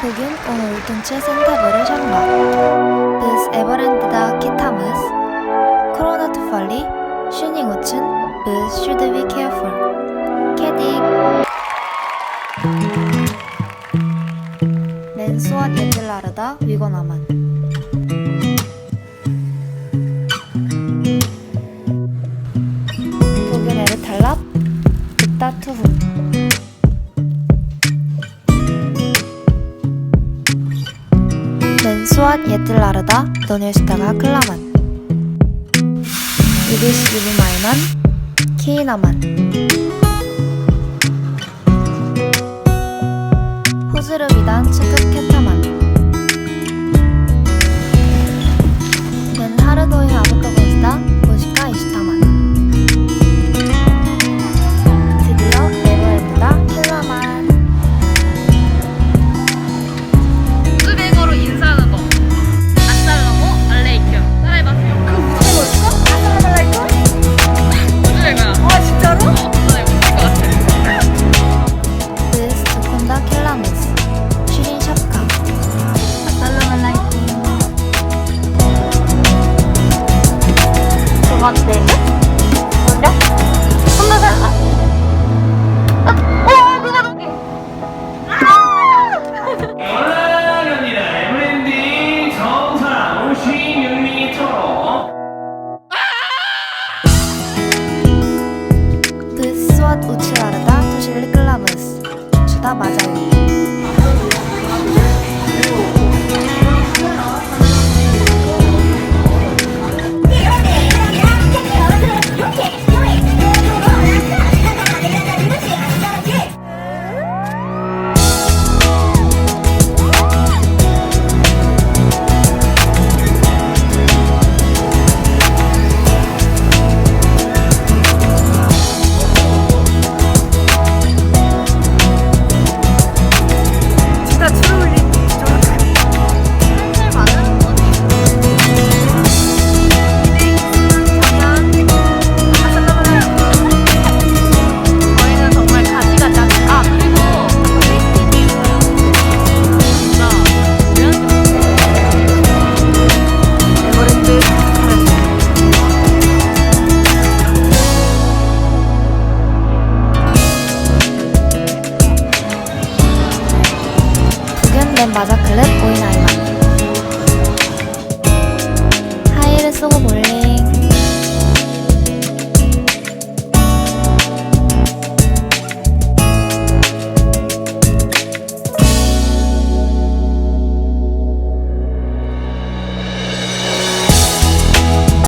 흑인 오늘 울퉁치 센테브를 장막 This 에버랜드다 키타무스 코로나 투팔리 슈닝 오춘 But should be careful. 캐딕 맨수와 예틀라르다 위고나만 또한 예틀라르다 도네스타가 클라만 이리시 이브마이만 키이나만 호즈르비단 체크 one thing 마자클랩 오인아이